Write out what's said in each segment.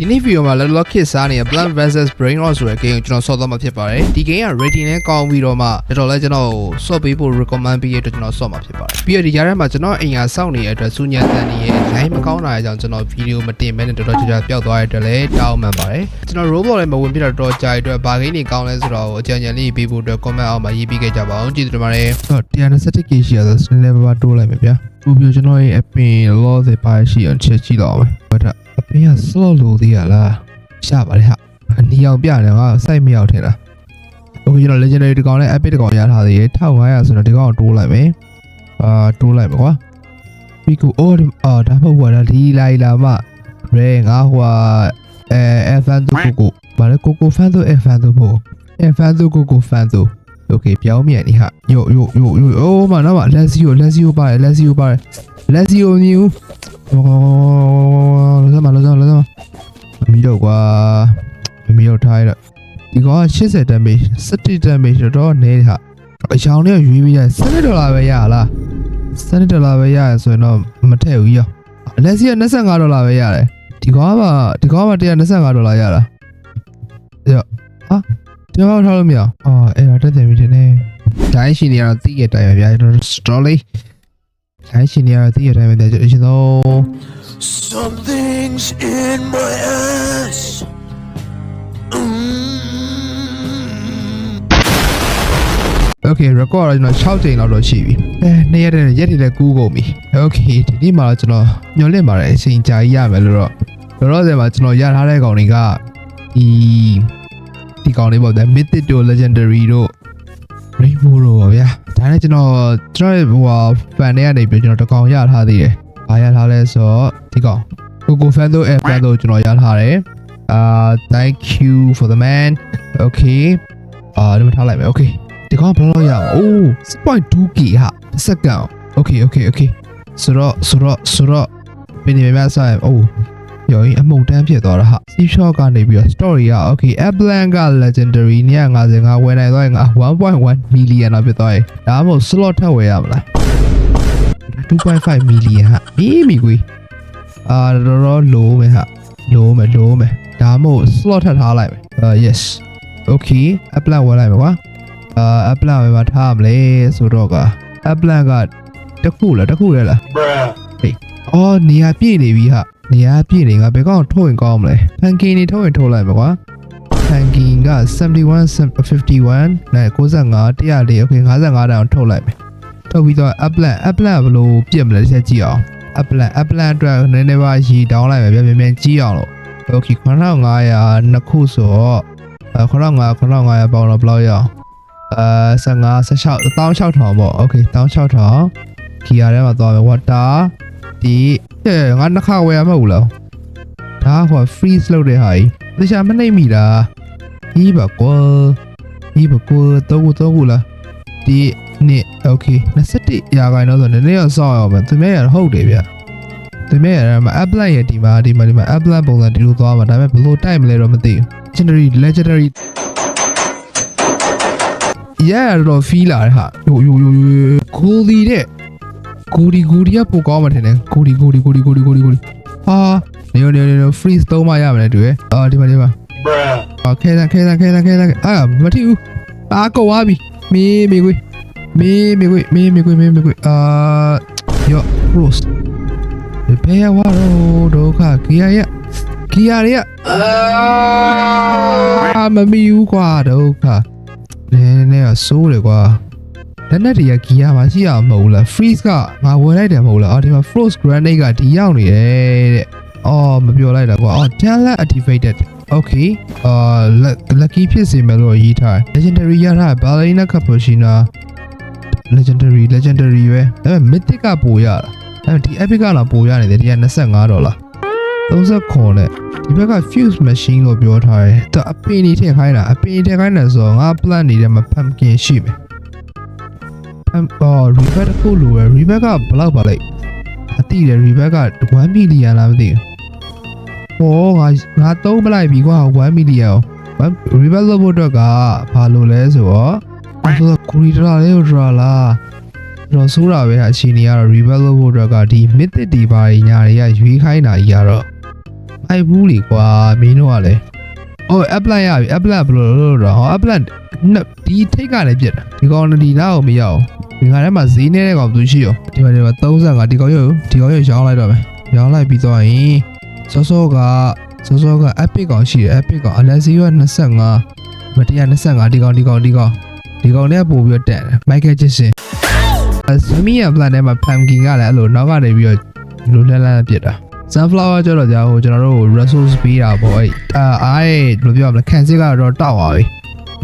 ဒီနေ့ဗီဒီယိုမှာ Level Up Kit စားနေတဲ့ Plant vs Brain Rot ဆိုတဲ့ game ကိုကျွန်တော်ဆော့သွားမှာဖြစ်ပါတယ်ဒီ game က rating နဲ့ကောင်းပြီးတော့မှတော်တော်လေးကျွန်တော်ဆော့ပေးဖို့ recommend ပေးရတဲ့အတွက်ကျွန်တော်ဆော့မှာဖြစ်ပါတယ်ပြီးတော့ဒီကြားထဲမှာကျွန်တော်အိမ်ကစောင့်နေတဲ့အတွက်စူညံတန်နေရဲ့ line မကောင်းတာအကြောင်းကျွန်တော်ဗီဒီယိုမတင်မဲနဲ့တော်တော်ကြာကြာပျောက်သွားတဲ့အတွက်လည်းတောင်းပန်ပါတယ်ကျွန်တော် robot လည်းမဝင်ပြတော့တော်ကြာတဲ့အတွက်ဘာ game တွေကောင်းလဲဆိုတော့အကြံဉာဏ်လေးပေးဖို့အတွက် comment အောက်မှာရေးပေးခဲ့ကြပါအောင်ကြည့်ကြပါမယ်127 k ရှိရဆိုစနေပါပါတိုးလိုက်မယ်ဗျာဘူးပြကျွန်တော်ရဲ့အပင် law တွေပါရှိအောင်ချက်ကြည့်တော့မယ်ဟုတ်တာ မင်းက slot လိုသေးရလားရပါတယ်ဟာအနီအောင်ပြတယ်ဟာစိုက်မရောက်ထင်လား Okay ကျွန်တော် legendary တကောင်နဲ့ epic တကောင်ရထားသေးတယ်1500ဆိုတော့ဒီကောင်ကိုတိုးလိုက်မယ်အာတိုးလိုက်ပါကွာပြီးကိုအော်အော်ဒါမဟုတ်ပါလားဒီလိုက်လာမှရဲငါဟွာအဲ F1 သူကိုကိုဘာလဲကိုကို fan သူ F1 သူမဟုတ် F1 သူကိုကို fan သူ Okay ပြောင်းမြန်နေဟာယိုယိုယိုယိုအိုးမနော်မ let's see you let's see you ပါတယ် let's see you ပါတယ် let's see you new အော် လောစမလောစမလောစမမီတော့ကွာမမီတော့ထားရတော့ဒီကောင်က80 damage 70 damage တော့တော့နေဟာအချောင်းလေးရွေးပြီးရ7ဒေါ်လာပဲရလား7ဒေါ်လာပဲရရဆိုရင်တော့မထည့်ဘူးရောလက်စီက25ဒေါ်လာပဲရတယ်ဒီကောင်ကဒီကောင်က125ဒေါ်လာရတာရောဟာတရားထားလို့မရအော်အဲ့ဒါတက်တယ်ပြီတဲ့ဒိုင်းရှင်တွေကတော့သိရတဲ့အတိုင်းပဲဗျာကျွန်တော် story ဒိုင်းရှင်တွေကတော့သိရတဲ့အတိုင်းပဲကျွန်တော် Something's in my ass. Mm. Okay record တော့ကျွန်တော်6ကြိမ်လောက်တော့ရှိပြီအဲနေ့ရက်တဲ့ရက်တွေလည်းကူးကုန်ပြီ Okay ဒီနေ့မှာတော့ကျွန်တော်ညှော်လင့်ပါတယ်အချိန်ကြာကြီးရမယ်လို့တော့လောလောဆယ်မှာကျွန်တော်ရထားတဲ့ကောင်တွေကဒီဒီကောင်လေးပေါ့ဗျာ Mythic တို့ Legendary တို့ Rainbow တို့ပါဗျာ ဒါနဲ့ကျွန်တော်ကျွန်တော်ရဲ့ဟိုဟာ fan တွေကနေပြီးကျွန်တော်တကောင်ရထားသေးတယ်ဘာရထားလဲဆိုတော့ဒီကောင် Coco fan တို့ Air fan တို့ကျွန်တော်ရထားတယ်အာ thank you for the man okay အာဒီမှာထားလိုက်မယ် okay ဒီကောင်ဘယ်လောက်ရအောင်အိုး 6.2k ဟာတစ်စက္ကန့် okay okay okay ဆိုတော့ဆိုတော့ဆိုတော့ဘယ်နေမှာဆိုင်အိုး ရောရင်အမှုန်တန်းဖြစ်သွားတာဟာ Steve Shot ကနေပြီးတော့ story က okay Applan က legendary 955ဝယ်နိုင်သွားရင်ငါ1.1 million တော့ဖြစ်သွားရင်ဒါမှမဟုတ် slot ထပ်ဝယ်ရမလား2.5 million ဟာအေးမိကွေးအာတော့တော့လိုမယ်ဟာလိုမယ်လိုမယ်ဒါမှမဟုတ် slot ထပ်ထားလိုက်မယ်အာ yes okay Applan ဝယ်လိုက်မယ်ကွာအာ Applan ဝယ်မှာထားမလဲဆိုတော့က Applan ကတစ်ခုလားတစ်ခုလဲလား Bruh. အော်နေရာပြည့်နေပြီဟာ နေရာပြည့်နေငါဘယ်ကောင်ထုတ်ရင်ကောင်းမလဲဖန်ကင်နေထုတ်ရင်ထုတ်လိုက်ပါကွာဖန်ကင်က71 51နဲ့65 104 okay 55တောင်ထုတ်လိုက်မယ်ထုတ်ပြီးတော့ upland upland ဘယ်လိုပြည့်မလဲတစ်ချက်ကြည့်အောင် upland upland အတွက်နည်းနည်းပါရီတောင်းလိုက်မယ်ဗျမြန်မြန်ကြီးအောင်လို့ okay 9500နှစ်ခုဆိုတော့အဲ9500 9500ပေါင်းတော့ဘယ်လောက်ရအောင်အဲ15 16 16000ပေါ့ okay 16000ခီယာထဲမှာသွားမယ် water ဒီအဲငါနှစ်ခါဝယ်ရမှာဘူးလားဒါကဟို freeze လုပ်တဲ့ဟာကြီးတခြားမနှိမ့်မိတာဒီပါကွာဒီပါကွာတော့ကူတော့ကူလားဒီနှစ် okay 21ရာခိုင်တော့ဆိုနည်းနည်းတော့စောင့်ရအောင်ပဲသူမဲရဟုတ်တယ်ဗျသူမဲရမှာ apply ရဒီမှာဒီမှာဒီမှာ apply ပုံစံဒီလိုသွားမှာဒါပေမဲ့ဘယ်လိုတိုက်မလဲတော့မသိဘူး legendary legendary ရရတော့ feel လာတဲ့ဟာယိုယိုယိုကိုဒီတဲ့ ကိုဒီကိုဒီကပိုကောင်းမှထင်တယ်ကိုဒီကိုဒီကိုဒီကိုဒီကိုဒီကိုဒီဟာနေနေနေ freeze သုံးမရမလဲတူရဲ့အာဒီမှာဒီမှာ Bruh. အာခဲစံခဲစံခဲစံခဲစံအာမထီဘူးအာကောသွားပြီမေးမေးကွေးမေးမေးကွေးမေးမေးကွေးမေးမေးကွေးအာယော frost ဘယ်ဝါရောဒုက္ခကီယာရကီယာရအာမမီဘူးကွာဒုက္ခနည်းနည်းကစိုးတယ်ကွာ လက်နက်တွေကဂီယာမှာရှိရမှာမဟုတ်လား freeze ကငါဝယ်လိုက်တယ်မဟုတ်လားအော်ဒီမှာ frost grenade ကဒီရောက်နေတယ်တဲ့အော်မပြောလိုက်တာကွာအော် talent activated okay အာ lucky ဖြစ်စေမယ်လို့ရေးထားတယ် legendary ရထား ballerina cappuccino legendary legendary ပဲဒါပေမဲ့ mythic ကပိုရတာဒါပေမဲ့ဒီ epic ကတော့ပိုရနေတယ်ဒီက25ဒေါ်လာ30ခွန်နဲ့ဒီဘက်က fuse machine လို့ပြောထားတယ်သူအပင်နေထည့်ခိုင်းတာအပင်ထည့်ခိုင်းတယ်ဆိုတော့ငါ plan နေတဲ့မှာ pumpkin ရှိမယ် um အော် rebet တစ်ခုလိုပဲ rebet ကဘယ်လောက်ပါလဲအတိတယ် rebet က1 million လားမသိဘူးဟောငါငါသုံးပလိုက်ပြီကွာ1 million 1 rebet လုပ်ဖို့အတွက်ကဘာလို့လဲဆိုတော့အဲ့ဆိုကိုရီဒရာလေးကိုဒရာလားတော့ဆိုးတာပဲအချိန်ကြီးကတော့ rebel လုပ်ဖို့အတွက်ကဒီ mythic ဒီပါညာတွေကရွေးခိုင်းတာကြီးကတော့အိုက်ဘူးလေကွာမင်းတို့ကလည်းအော် apply ရပြီ apply ဘယ်လိုလုပ်တော့ဟော apply နှစ်ဒီထိတ်ကလည်းပြက်တာဒီကောင်ဒီနားကိုမရအောင် ဒီခါထဲမှာဈေးနေတဲ့ကောင်သူရှိရောဒီမှာဒီမှာ35ဒီကောင်ရုပ်ဒီကောင်ရုပ်ရောင်းလိုက်တော့မယ်ရောင်းလိုက်ပြီးတော့ရင်စောစောကစောစောက epic ကောင်ရှိတယ် epic ကောင် Alexi က25မတရား25ဒီကောင်ဒီကောင်ဒီကောင်ဒီကောင်နဲ့ပို့ပြီးတော့တက်တယ် Michael Jackson ဆမီယာ plan ထဲမှာ pumpkin ကလည်းအဲ့လိုနောက်ကနေပြီးတော့ဒီလိုလှမ်းလှမ်းပြစ်တာ sunflower ကျတော့ကြာဟိုကျွန်တော်တို့ resource ပေးတာပေါ့အဲ့အာအဲ့ဘယ်လိုပြောရမလဲခံစစ်ကတော့တောက်ပါပြီ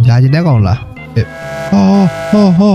လာကျင်တဲ့ကောင်လားဟောဟောဟော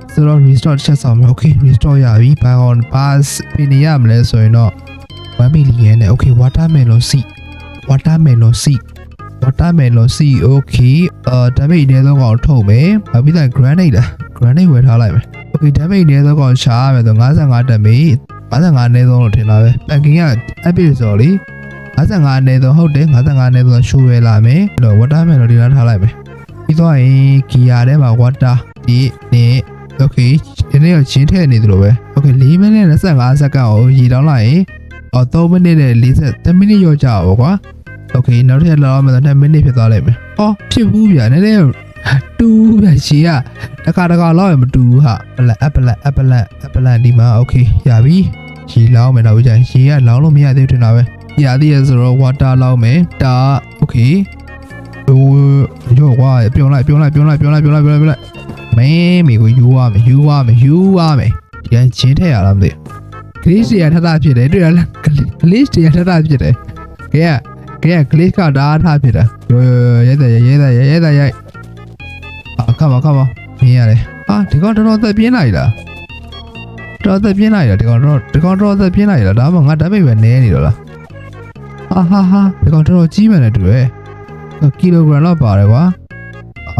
ဆိုတော့ restore တစ်ချက်ဆောင်မယ် okay restore ရပြီဘာအောင်ဘာပြင်နေရမလဲဆိုရင်တော့1 million နဲ့ okay watermelon seed watermelon seed watermelon seed okay အာ damage အနည်းဆုံးကောင်ထုတ်မယ်နောက်ပြီးတော့ granite လား granite ဝယ်ထားလိုက်မယ် okay damage အနည်းဆုံးကောင်ရှာရမယ်ဆို55 damage 55အနည်းဆုံးလို့ထင်တာပဲ packing က epic ဆိုတော့လေ55အနည်းဆုံးဟုတ်တယ်55အနည်းဆုံးရှိုးရလာမယ်အဲ့တော့ watermelon ဒီလားထားလိုက်မယ်ပြီးတော့ရင် gear ထဲမှာ water ဒီနဲ့ okay ဒီနေ့ကချင်းထည့်နေသလိုပဲ okay 4မိနစ်နဲ့25စက္ကန့်ကိုရေတောင်းလိုက်ရင်အော်3မိနစ်နဲ့40မိနစ်ရောကြပါကွာ Okay နောက်ထပ်လောက်မှ2မိနစ်ဖြစ်သွားလိမ့်မယ်။ဟောဖြစ်ဘူးဗျာနည်းနည်းတူဗျာရှေ့ကတခါတခါလောက်ရမတူဘူးဟာပလက်အပလက်အပလက်အပလက်ဒီမှာ Okay ရပြီရှေ့လောက်မယ်တော့ကြာရှေ့ကလောင်းလို့မရသေးဘူးထင်တာပဲ။ရသေးရဆိုတော့ water လောက်မယ်တာ Okay ဟိုရောကွာပြုံးလိုက်ပြုံးလိုက်ပြုံးလိုက်ပြုံးလိုက်ပြုံးလိုက်ပြုံးလိုက်ပြုံးလိုက် မင်းမိကိုယူရမယ်ယူရမယ်ယူရမယ်ဒီကချင်းထည့်ရလားမသိဘူး glitch တွေထထဖြစ်တယ်တွေ့ရလား glitch တွေထထဖြစ်တယ်ကဲကဲ glitch ကဒါအားထားဖြစ်တာရောရဲတဲ့ရဲတဲ့ရဲတဲ့ရဲအာခမခမမင်းရတယ်ဟာဒီကောင်တော်တော်သက်ပြင်းလိုက်တာတော်သက်ပြင်းလိုက်တာဒီကောင်တော်ဒီကောင်တော်သက်ပြင်းလိုက်တာဒါမှငါဓာတ်မိတ်ပဲနဲနေတော့လားဟာဟာဟာဒီကောင်တော်တော်ကြီးမှန်တယ်တူရဲ့ကီလိုဂရမ်လောက်ပါတယ်ကွာ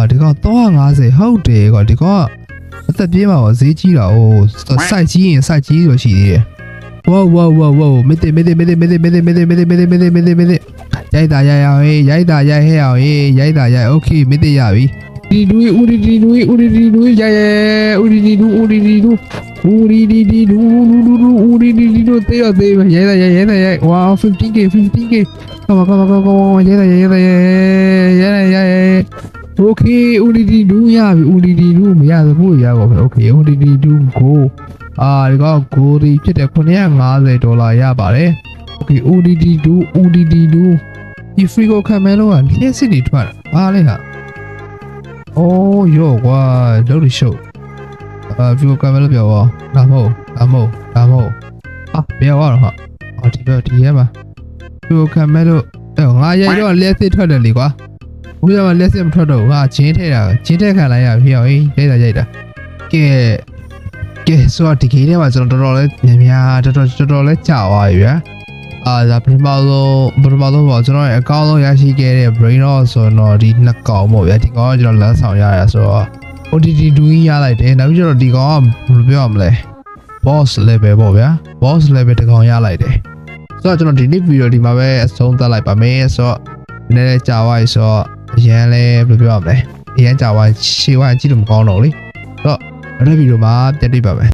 အာဒီကောင်350ဟုတ်တယ်ကွာဒီကောင်ကအသက်ပြင်းမှာပေါ့ဈေးကြီးတာဟိုစိုက်ကြီးရင်စိုက်ကြီးလို့ရှိသေးတယ် wow wow wow wow မသိမသိမသိမသိမသိမသိမသိမသိမသိမသိမသိရိုက်တာရိုက်အောင်ဟေးရိုက်တာရိုက်ဟဲ့အောင်ဟေးရိုက်တာရိုက် okay မသိရပြီဒီဒူးဦးဒီဒီဒူးဦးဒီဒီဒူးရိုက်ရဲဦးဒီဒီဒူးဦးဒီဒီဒူးဦးဒီဒီဒီဒူးဒူးဒူးဦးဒီဒီဒီဒူးတေးရသေးပဲရိုက်တာရိုက်ရိုက်တာရိုက် wow 15k 15k ကမကမကမရိုက်တာရိုက်တာရိုက်ရိုက်ရိုက် okay ဦးဒီဒီဒူးရပြီဦးဒီဒီဒူးမရဘူးရပါပဲ okay ဦးဒီဒီဒူးကိုအာဒီကောဂိုဒီဖြစ်တယ်950ဒေါ်လာရပါတယ်။ Okay ODD 2 ODD 2ဒီ free ကိုခံမဲလို့ကလျှက်စစ်တွေထွက်တာ။ဘာလဲဟာ။အိုးရောကွာလုံးလို့ရှုပ်။အာ free ကိုခံမဲလို့ပြောပါ။ဒါမဟုတ်ဒါမဟုတ်ဒါမဟုတ်။အာဘယ်ရောက်ရတော့ဟာ။အော်ဒီဘက်ဒီရဲမှာ free ကိုခံမဲလို့အဲငါရိုက်တော့လျှက်စစ်ထွက်တယ်လေကွာ။ ဦးရမလျှက်စစ်မထွက်တော့ဘူး။ငါချင်းထဲတာချင်းထဲခံလိုက်ရပြီ။ဟေးရိုက်တာရိုက်တာ။ကဲကဲဆိုတော့ဒီ game ထဲမှာကျွန်တော်တော်တော်လေးများများတော်တော်တော်တော်လေးကြာသွားပြီဗျာအာဒါပထမဆုံးပထမဆုံးပေါ့ကျွန်တော်ရဲ့အကောင့်ဆုံးရရှိခဲ့တဲ့ brain rot ဆိုတော့ဒီနှစ်ကောင်ပေါ့ဗျာဒီကောင်ကကျွန်တော်လမ်းဆောင်ရရဆိုတော့ OTT 2ရလိုက်တယ်နောက်ပြီးကျွန်တော်ဒီကောင်ကဘယ်လိုပြောရမလဲ boss level ပေါ့ဗျာ boss level တစ်ကောင်ရလိုက်တယ်ဆိုတော့ကျွန်တော်ဒီနေ့ video ဒီမှာပဲအဆုံးသတ်လိုက်ပါမယ်ဆိုတော့နည်းနည်းကြာသွားပြီဆိုတော့ အရန်လဲဘယ်လိုပြောရမလဲအရန်ကြာသွားရှေ့ဝိုင်းကြည့်လို့မကောင်းတော့လေဆိုတော့နောက်တဲ့ဗီဒီယိုမှာပြန်တွေ့ပါမယ်